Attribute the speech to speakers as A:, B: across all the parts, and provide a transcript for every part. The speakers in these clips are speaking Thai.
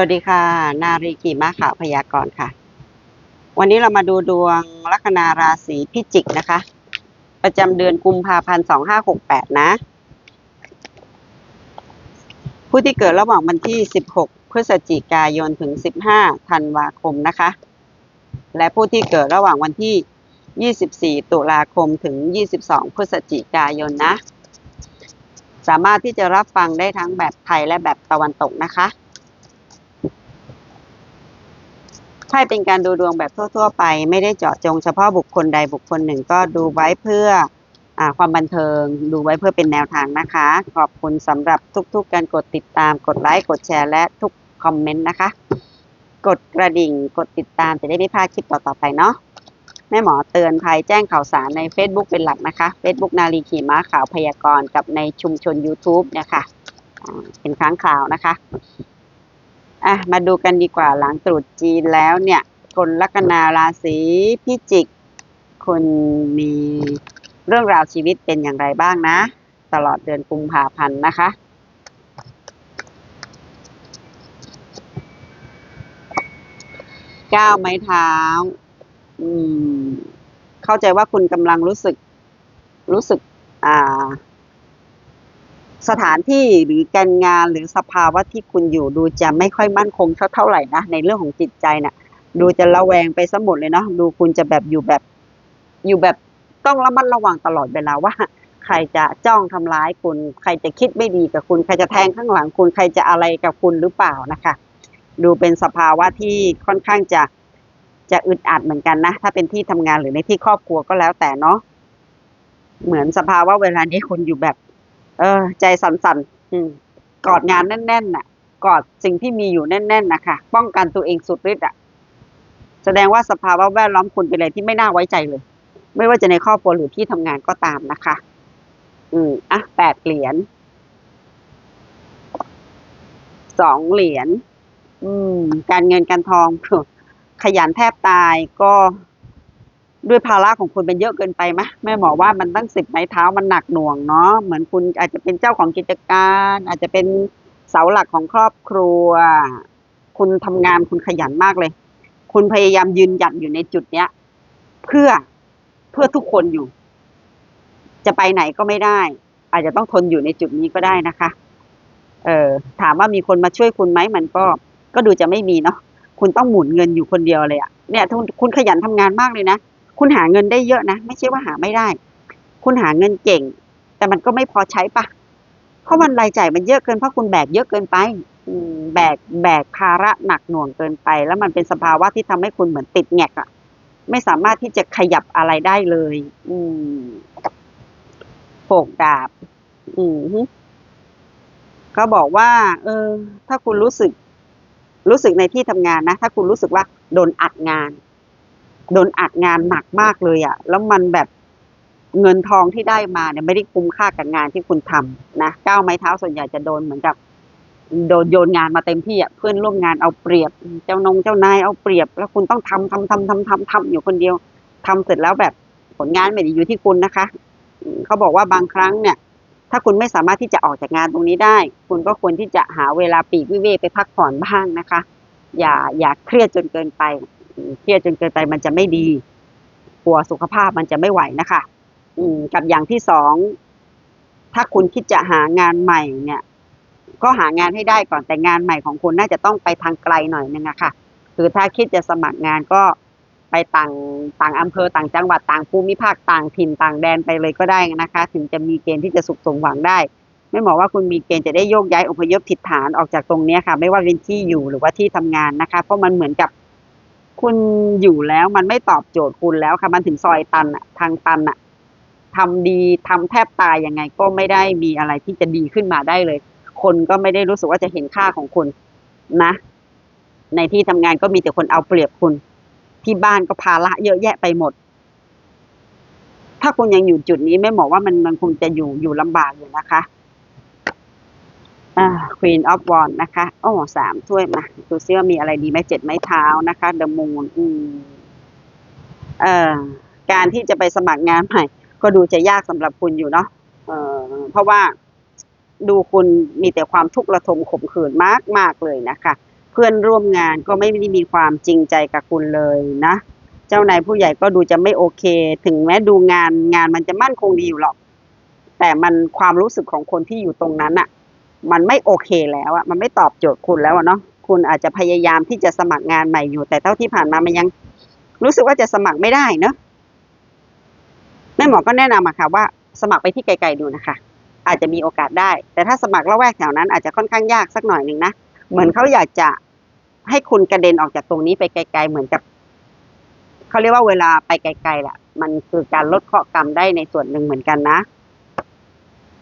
A: วัสดีค่ะ นารีกีมาข่าวพยากรณ์ค่ะ วันนี้เรามาดูดวงลัคนาราศีพิจิกนะคะ ประจำเดือนกุมภาพันธ์สองห้าหกแปดนะ ผู้ที่เกิดระหว่างวันที่สิบหกพฤศจิกายนถึงสิบห้าธันวาคมนะคะ และผู้ที่เกิดระหว่างวันที่ยี่สิบสี่ตุลาคมถึงยี่สิบสองพฤศจิกายนนะ สามารถที่จะรับฟังได้ทั้งแบบไทยและแบบตะวันตกนะคะ ไพ่เป็นการดูดวงแบบทั่ว ๆ ไป ไม่ได้เจาะจงเฉพาะบุคคลใดบุคคลหนึ่งก็ดูไว้เพื่ออาความบันเทิง ดูไว้เพื่อเป็นแนวทางนะคะ ขอบคุณสำหรับทุก ๆ การกดติดตามกดไลค์กดแชร์และทุกคอมเมนต์นะคะ กดกระดิ่งกดติดตามจะได้ไม่พลาดคลิปต่อๆไปเนาะแม่หมอเตือนภัยแจ้งข่าวสารใน Facebook เป็นหลักนะคะ Facebook นาลีขี่ม้าข่าวพยากรณ์กับในชุมชน YouTube เนี่ยค่ะเป็นครั้งข่าวนะคะ อะมาดูกันดีกว่าหลังตรุษจีนแล้วเนี่ย คนลัคนาราศีพิจิกคุณมีเรื่องราวชีวิตเป็นอย่างไรบ้างนะ ตลอดเดือนกุมภาพันธ์นะคะก้าวไม้เท้า อืม เข้าใจว่าคุณกำลังรู้สึก รู้สึก อ่า สถานที่หรือการงานหรือสภาวะที่คุณอยู่ดูจะไม่ค่อยมั่นคงเท่าเท่าไหร่นะในเรื่องของจิตใจน่ะ ดูจะระแวงไปซะหมดเลยเนาะดูคุณจะแบบอยู่แบบ อยู่แบบต้องระมัดระวังตลอดเวลาว่า ใครจะจ้องทำร้ายคุณ ใครจะคิดไม่ดีกับคุณ ใครจะแทงข้างหลังคุณใครจะอะไรกับคุณหรือเปล่านะคะ ดูเป็นสภาวะที่ค่อนข้างจะจะอึดอัดเหมือนกันนะ ถ้าเป็นที่ทำงานหรือในที่ครอบครัวก็แล้วแต่เนาะเหมือนสภาวะเวลานี้คุณอยู่แบบ เออ ใจสั่นๆอืมกอดงานแน่นๆน่ะ กอดสิ่งที่มีอยู่แน่นๆนะคะป้องกันตัวเองสุดฤทธิ์อะ แสดงว่าสภาวะแวดล้อมคุณเป็นอะไรที่ไม่น่าไว้ใจเลย ไม่ว่าจะในครอบครัวหรือที่ทำงานก็ตามนะคะ อืมอะแปดเหรียญสองเหรียญอืม การเงินการทองขยันแทบตายก็ ด้วยภาระของคุณเป็นเยอะเกินไปไหมแม่หมอว่ามันตั้งสิบไม้เท้ามันหนักหน่วงเนาะเหมือนคุณอาจจะเป็นเจ้าของกิจการ อาจจะเป็นเสาหลักของครอบครัว คุณทำงานคุณขยันมากเลย คุณพยายามยืนหยัดอยู่ในจุดเนี้ย เพื่อเพื่อทุกคนอยู่ จะไปไหนก็ไม่ได้ อาจจะต้องทนอยู่ในจุดนี้ก็ได้นะคะ เออถามว่ามีคนมาช่วยคุณไหมมันก็ ก็ดูจะไม่มีเนาะคุณต้องหมุนเงินอยู่คนเดียวเลยอะเนี่ยคุณคุณขยันทำงานมากเลยนะ คุณหาเงินได้เยอะนะ ไม่ใช่ว่าหาไม่ได้ คุณหาเงินเก่ง แต่มันก็ไม่พอใช้ปะเพราะมันรายจ่ายมันเยอะเกินเพราะคุณแบกเยอะเกินไปแบกแบกภาระหนักหน่วงเกินไป แล้วมันเป็นสภาวะที่ทำให้คุณเหมือนติดแงกอะไม่สามารถที่จะขยับอะไรได้เลย อืมโผกดาบ อืมก็บอกว่า เออ ถ้าคุณรู้สึก รู้สึกในที่ทำงานนะ ถ้าคุณรู้สึกว่าโดนอัดงาน โดนอัดงานหนักมากเลยอะ่ะ แล้วมันแบบเงินทองที่ได้มาเนี่ยไม่ได้คุ้มค่ากับงานที่คุณทำนะก้าวไม้เท้าส่วนใหญ่จะโดนเหมือนกับ โดนโยนงานมาเต็มที่อะเพื่อนร่วมงานเอาเปรียบ เจ้านงเจ้านายเอาเปรียบ แล้วคุณต้องทำทำทำทำทำทำอยู่คนเดียวทำเสร็จแล้วแบบผลงานไม่ได้อยู่ที่คุณนะคะเขาบอกว่าบางครั้งเนี่ย ถ้าคุณไม่สามารถที่จะออกจากงานตรงนี้ได้ คุณก็ควรที่จะหาเวลาปีกวิเวกไปพักผ่อนบ้างนะคะ อย่าอย่าเครียดจนเกินไป เครียดจนเกินไปมันจะไม่ดีกลัวสุขภาพมันจะไม่ไหวนะคะ อืม กับอย่างที่สองถ้าคุณคิดจะหางานใหม่เนี่ย ก็หางานให้ได้ก่อนแต่งานใหม่ของคุณน่าจะต้องไปทางไกลหน่อยนึงอะค่ะ คือถ้าคิดจะสมัครงานก็ไปต่างต่างอำเภอต่างจังหวัดต่างภูมิภาคต่างถิ่นต่างแดนไปเลยก็ได้นะคะ ถึงจะมีเกณฑ์ที่จะสุขสมหวังได้ ไม่บอกว่าคุณมีเกณฑ์จะได้โยกย้ายอพยพทิศฐานออกจากตรงนี้ค่ะ ไม่ว่าเป็นที่อยู่หรือว่าที่ทำงานนะคะ เพราะมันเหมือนกับ คุณอยู่แล้วมันไม่ตอบโจทย์คุณแล้วค่ะ มันถึงซอยตันอะทางตันอะทำดีทำแทบตายยังไงก็ไม่ได้มีอะไรที่จะดีขึ้นมาได้เลย คนก็ไม่ได้รู้สึกว่าจะเห็นค่าของคุณนะ ในที่ทำงานก็มีแต่คนเอาเปรียบคุณ ที่บ้านก็ภาระเยอะแยะไปหมด ถ้าคุณยังอยู่จุดนี้ไม่บอกว่ามันมันคงจะอยู่อยู่ลำบากอยู่นะคะ อ่า Queen of w a n d นะคะ โอ้สามถ้วยมาดูซิว่ามีอะไรดีไหมเจ็ดไม้เท้านะคะ The Moon อืมเอ่อการที่จะไปสมัครงานใหม่ ก็ดูจะยากสำหรับคุณอยู่เนาะเอ่อเพราะว่าดูคุณมีแต่ความทุกข์ระทมขมขื่นมากมากเลยนะคะ เพื่อนร่วมงานก็ไม่ได้มีความจริงใจกับคุณเลยนะ เจ้านายผู้ใหญ่ก็ดูจะไม่โอเค ถึงแม้ดูงานงานมันจะมั่นคงดีอยู่หรอก แต่มันความรู้สึกของคนที่อยู่ตรงนั้นอะ มันไม่โอเคแล้วอะมันไม่ตอบโจทย์คุณแล้วเนาะคุณอาจจะพยายามที่จะสมัครงานใหม่อยู่ แต่เท่าที่ผ่านมามันยัง รู้สึกว่าจะสมัครไม่ได้เนอะแม่หมอก็แนะนำอะค่ะว่า สมัครไปที่ไกลๆดูนะคะ อาจจะมีโอกาสได้ แต่ถ้าสมัครละแวกแถวนั้นอาจจะค่อนข้างยากสักหน่อยหนึ่งนะเหมือนเขาอยากจะให้คุณกระเด็นออกจากตรงนี้ไปไกล ๆ เหมือนกับเขาเรียกว่าเวลาไปไกลๆแหละมันคือการลดเคราะห์กรรมได้ในส่วนหนึ่งเหมือนกันนะ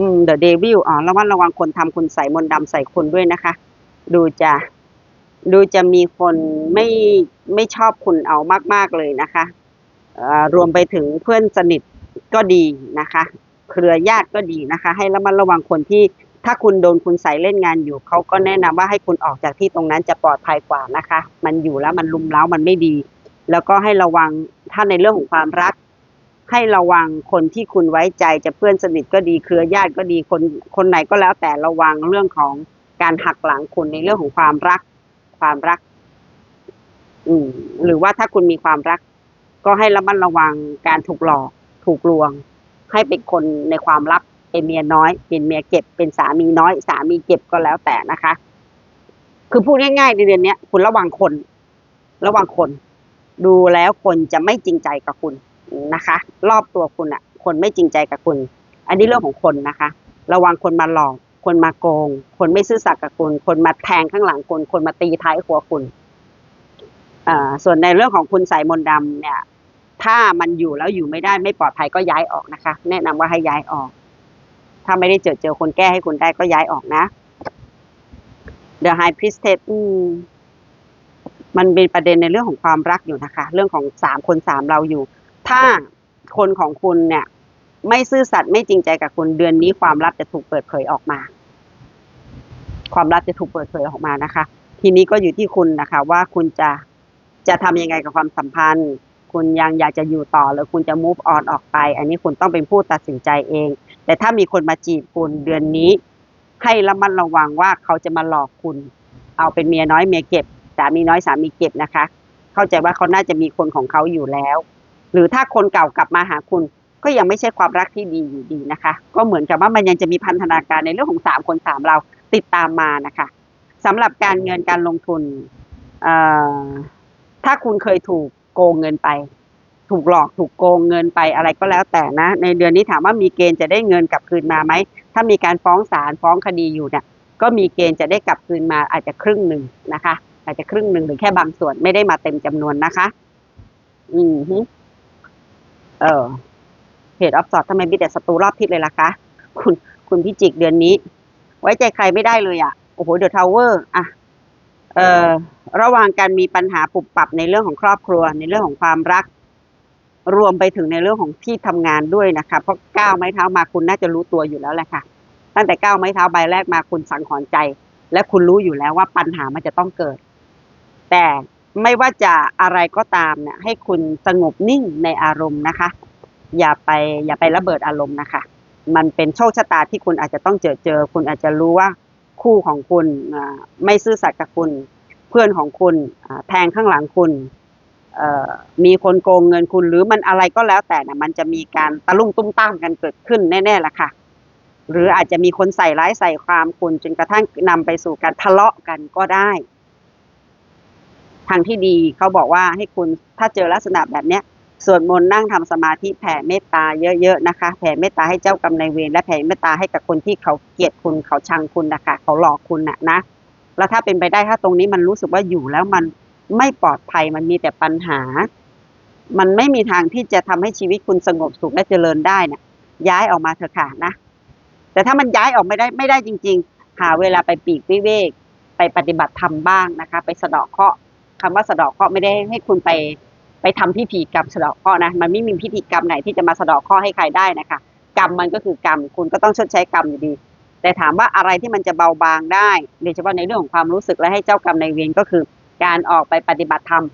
A: อืม The Devil อ๋อระวังระวังคนทำคุณใส่มนต์ดำใส่คุณด้วยนะคะ ดูจะดูจะมีคนไม่ไม่ชอบคุณเอามาก ๆ เลยนะคะรวมไปถึงเพื่อนสนิทก็ดีนะคะ เครือญาติก็ดีนะคะ ให้ระมัดระวังคนที่ถ้าคุณโดนคุณใส่เล่นงานอยู่ เขาก็แนะนำว่าให้คุณออกจากที่ตรงนั้นจะปลอดภัยกว่านะคะ มันอยู่แล้วมันลุมเล้ามันไม่ดี แล้วก็ให้ระวังถ้าในเรื่องของความรัก ให้ระวังคนที่คุณไว้ใจจะเพื่อนสนิทก็ดีเครือญาติก็ดีคนคนไหนก็แล้วแต่ระวังเรื่องของการหักหลังคุณในเรื่องของความรัก ความรัก อืม หรือว่าถ้าคุณมีความรัก ก็ให้ระมัดระวังการถูกหลอก ถูกลวง ให้เป็นคนในความลับเป็นเมียน้อย เป็นเมียเก็บ เป็นสามีน้อย สามีเก็บก็แล้วแต่นะคะ คือพูดง่ายๆในเดือนเนี้ยคุณระวังคน ระวังคน ดูแล้วคนจะไม่จริงใจกับคุณ นะคะ รอบตัวคุณอะคนไม่จริงใจกับคุณ อันนี้เรื่องของคนนะคะ ระวังคนมาหลอก คนมาโกง คนไม่ซื่อสัตย์กับคุณ คนมาแทงข้างหลังคุณ คนมาตีท้ายหัวคุณส่วนในเรื่องของคุณสายมนต์ดำเนี่ย ถ้ามันอยู่แล้วอยู่ไม่ได้ไม่ปลอดภัยก็ย้ายออกนะคะ แนะนำว่าให้ย้ายออก ถ้าไม่ได้เจอเจอคนแก้ให้คุณได้ก็ย้ายออกนะ The High Priestess มมันเป็นประเด็นในเรื่องของความรักอยู่นะคะ เรื่องของสามคนสามเราอยู่ ถ้าคนของคุณเนี่ย ไม่ซื่อสัตย์ไม่จริงใจกับคุณเดือนนี้ความลับจะถูกเปิดเผยออกมา ความลับจะถูกเปิดเผยออกมานะคะ ทีนี้ก็อยู่ที่คุณนะคะ ว่าคุณจะจะทำยังไงกับความสัมพันธ์ คุณยังอยากจะอยู่ต่อหรือคุณจะ move on ออกไป อันนี้คุณต้องเป็นผู้ตัดสินใจเอง แต่ถ้ามีคนมาจีบคุณเดือนนี้ ให้ระมัดระวังว่าเขาจะมาหลอกคุณ เอาเป็นเมียน้อยเมียเก็บสามีน้อยสามีเก็บนะคะ เข้าใจว่าเขาน่าจะมีคนของเขาอยู่แล้ว หรือถ้าคนเก่ากลับมาหาคุณ ก็ยังไม่ใช่ความรักที่ดีอยู่ดีนะคะ ก็เหมือนกับว่ามันยังจะมีพันธนาการในเรื่องของสามคนสามเราติดตามมานะคะสำหรับการเงินการลงทุนถ้าคุณเคยถูกโกงเงินไป ถูกหลอกถูกโกงเงินไปอะไรก็แล้วแต่นะ ในเดือนนี้ถามว่ามีเกณฑ์จะได้เงินกลับคืนมาไหมถ้ามีการฟ้องศาลฟ้องคดีอยู่เนี่ยก็มีเกณฑ์จะได้กลับคืนมาอาจจะครึ่งหนึ่งนะคะ อาจจะครึ่งหนึ่งหรือแค่บางส่วนไม่ได้มาเต็มจำนวนนะคะ อืม เออเพจออฟสอดทำไมมีแต่ศัตรูรอบทิศเลยล่ะคะ คุณคุณพิจิกเดือนนี้ ไว้ใจใครไม่ได้เลยอะ่ะ โอ้โหเดอะทาวเวอร์อะเอ่อระหว่างการมีปัญหาปุบปรับในเรื่องของครอบครัว ในเรื่องของความรัก รวมไปถึงในเรื่องของที่ทำงานด้วยนะคะ เพราะก้าวไม้เท้ามาคุณน่าจะรู้ตัวอยู่แล้วแหละค่ะ ตั้งแต่ก้าวไม้เท้าใบแรกมาคุณสังหรณ์ใจ และคุณรู้อยู่แล้วว่าปัญหามันจะต้องเกิด แต่ ไม่ว่าจะอะไรก็ตามเนี่ยให้คุณสงบนิ่งในอารมณ์นะคะ อย่าไปอย่าไประเบิดอารมณ์นะคะ มันเป็นโชคชะตาที่คุณอาจจะต้องเจอเจอ คุณอาจจะรู้ว่าคู่ของคุณไม่ซื่อสัตย์กับคุณ เพื่อนของคุณแทงข้างหลังคุณมีคนโกงเงินคุณหรือมันอะไรก็แล้วแต่นะมันจะมีการตะลุ่งตุ้มตามกันเกิดขึ้นแน่ๆละค่ะ หรืออาจจะมีคนใส่ร้ายใส่ความคุณจนกระทั่งนำไปสู่การทะเลาะกันก็ได้ ทางที่ดีเขาบอกว่าให้คุณถ้าเจอลักษณะแบบเนี้ยสวดมนต์นั่งทำสมาธิแผ่เมตตาเยอะๆนะคะ แผ่เมตตาให้เจ้ากรรมนายเวรและแผ่เมตตาให้กับคนที่เขาเกลียดคุณเขาชังคุณนะคะเขาหลอกคุณน่ะนะแล้วถ้าเป็นไปได้ถ้าตรงนี้มันรู้สึกว่าอยู่แล้วมันไม่ปลอดภัยมันมีแต่ปัญหา มันไม่มีทางที่จะทำให้ชีวิตคุณสงบสุขและเจริญได้นะย้ายออกมาเถอะค่ะนะ แต่ถ้ามันย้ายออกไม่ได้ไม่ได้จริง ๆ หาเวลาไปปีกวิเวกไปปฏิบัติธรรมบ้างนะคะ ไปสะเดาะเคราะห์ คำว่าสะเดาะเคราะห์ไม่ได้ให้คุณไปไปทำพิธีกรรมสะเดาะเคราะห์นะมันไม่มีพิธีกรรมไหนที่จะมาสะเดาะเคราะห์ให้ใครได้นะคะ กรรมมันก็คือกรรมคุณก็ต้องชดใช้กรรมอยู่ดี แต่ถามว่าอะไรที่มันจะเบาบางได้โดยเฉพาะในเรื่องของความรู้สึกและให้เจ้ากรรมนายเวรก็คือ การออกไปปฏิบัติธรรม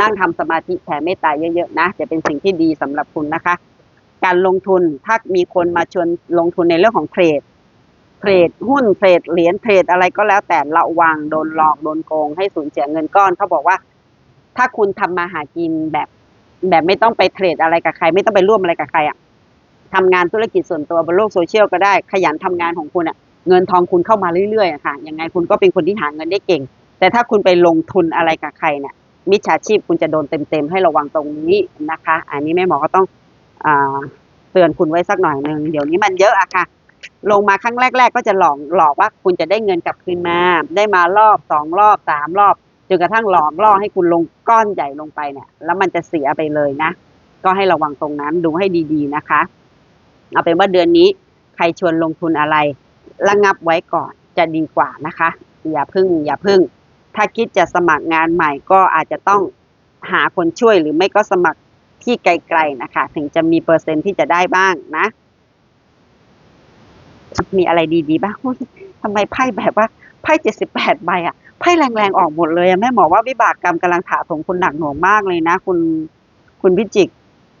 A: นั่งทำสมาธิแผ่เมตตาเยอะๆนะ จะเป็นสิ่งที่ดีสำหรับคุณนะคะ การลงทุนถ้ามีคนมาชวนลงทุนในเรื่องของเทรด เทรดหุ้นเทรดเหรียญเทรดอะไรก็แล้วแต่ระวังโดนหลอกโดนโกง ให้สูญเสียเงินก้อนเขาบอกว่า ถ้าคุณทำมาหากินแบบแบบไม่ต้องไปเทรดอะไรกับใคร ไม่ต้องไปร่วมอะไรกับใครอะทำงานธุรกิจส่วนตัวบนโลกโซเชียลก็ได้ขยันทำงานของคุณอะเงินทองคุณเข้ามาเรื่อยๆอะค่ะยังไงคุณก็เป็นคนที่หาเงินได้เก่ง แต่ถ้าคุณไปลงทุนอะไรกับใครเนี่ยมิจฉาชีพคุณจะโดนเต็มๆให้ระวังตรงนี้นะคะ อันนี้แม่หมอก็ต้องอเตือนคุณไว้สักหน่อยหนึ่งเดี๋ยวนี้มันเยอะอะค่ะ ลงมาครั้งแรก ๆ ก็จะหลอกหลอกว่าคุณจะได้เงินกลับคืนมา ได้มารอบสองรอบสามรอบจนกระทั่งหลอกล่อให้คุณลงก้อนใหญ่ลงไปเนี่ย แล้วมันจะเสียไปเลยนะ ก็ให้ระวังตรงนั้นดูให้ดีๆนะคะ เอาเป็นว่าเดือนนี้ใครชวนลงทุนอะไร ระงับไว้ก่อนจะดีกว่านะคะ อย่าพึ่ง อย่าพึ่ง ถ้าคิดจะสมัครงานใหม่ก็อาจจะต้องหาคนช่วยหรือไม่ก็สมัครที่ไกลๆนะคะ ถึงจะมีเปอร์เซ็นต์ที่จะได้บ้างนะ มีอะไรดีๆบ้างทำไมไพ่แบบว่าไพ่เจ็ดสิบแปดใบอะไพ่แรงๆออกหมดเลยแม่หมอว่าวิบากกรรมกำลังถาถมคุณหนักหน่วงมากเลยนะ คุณคุณพิจิก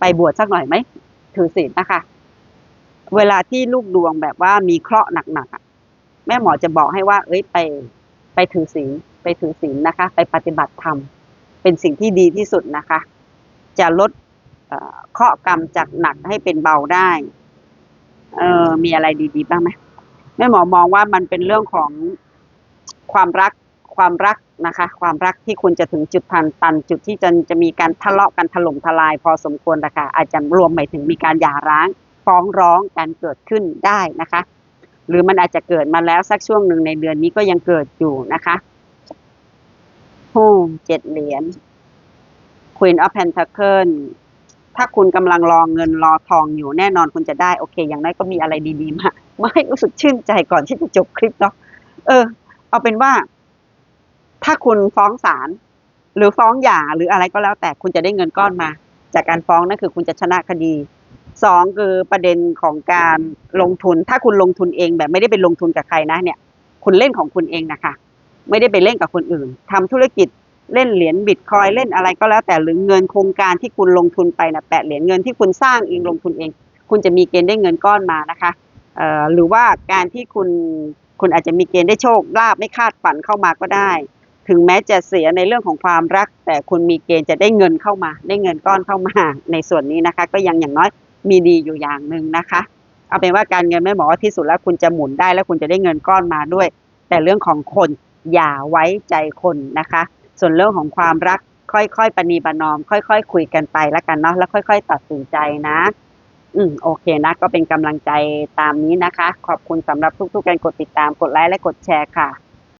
A: ไปบวชสักหน่อยไหมถือศีลนะคะ เวลาที่ลูกดวงแบบว่ามีเคราะห์หนักๆอะแม่หมอจะบอกให้ว่า เอ้ยไป ไปถือศีลไปถือศีลนะคะ ไปปฏิบัติธรรมเป็นสิ่งที่ดีที่สุดนะคะ จะลดเคราะห์กรรมจากหนักให้เป็นเบาได้ เออมีอะไรดีๆบ้างไหมแม่หมอมองว่ามันเป็นเรื่องของความรักความรักนะคะ ความรักที่คุณจะถึงจุดทันตัน จุดที่จะจะมีการทะเลาะกันถล่มทลาย พอสมควรนะคะอาจจะรวมไปถึงมีการหย่าร้าง ฟ้องร้องกันเกิดขึ้นได้นะคะ หรือมันอาจจะเกิดมาแล้วสักช่วงหนึ่งในเดือนนี้ก็ยังเกิดอยู่นะคะโอ้เจ็ดเหรียญ Queen of Pentacle ถ้าคุณกำลังรอเงินรอทองอยู่แน่นอนคุณจะได้โอเค อย่างน้อยก็มีอะไรดีๆมามาให้รู้สึกชื่นใจก่อนที่จะจบคลิปเนาะเออ เอาเป็นว่า ถ้าคุณฟ้องศาลหรือฟ้องหย่าหรืออะไรก็แล้ว แต่คุณจะได้เงินก้อนมา จากการฟ้องนั่นคือคุณจะชนะคดีสองคือประเด็นของการลงทุน ถ้าคุณลงทุนเองแบบไม่ได้ไปลงทุนกับใครนะเนี่ย คุณเล่นของคุณเองนะคะ ไม่ได้ไปเล่นกับคนอื่นทำธุรกิจ เล่นเหรียญบิตคอยเล่นอะไรก็แล้วแต่หรือเงินโครงการที่คุณลงทุนไปนะแปดเหรียญเงินที่คุณสร้างเองลงทุนเอง คุณจะมีเกณฑ์ได้เงินก้อนมานะคะหรือว่าการที่คุณคุณอาจจะมีเกณฑ์ได้โชคลาภไม่คาดฝันเข้ามาก็ได้ ถึงแม้จะเสียในเรื่องของความรัก แต่คุณมีเกณฑ์จะได้เงินเข้ามา ได้เงินก้อนเข้ามาในส่วนนี้นะคะ ก็ยังอย่างน้อยมีดีอยู่อย่างหนึ่งนะคะ เอาเป็นว่าการเงินแม่หมอว่าที่สุดแล้วคุณจะหมุนได้แล้วคุณจะได้เงินก้อนมาด้วย แต่เรื่องของคนอย่าไว้ใจคนนะคะ ส่วนเรื่องของความรักค่อยๆปณีประนอม ค่อยๆคุยกันไปแล้วกันเนาะแล้วค่อย ๆ ตัดสินใจนะ อืมโอเคนะ ก็เป็นกำลังใจตามนี้นะคะ ขอบคุณสำหรับทุกๆการกดติดตามกดไลค์และกดแชร์ค่ะ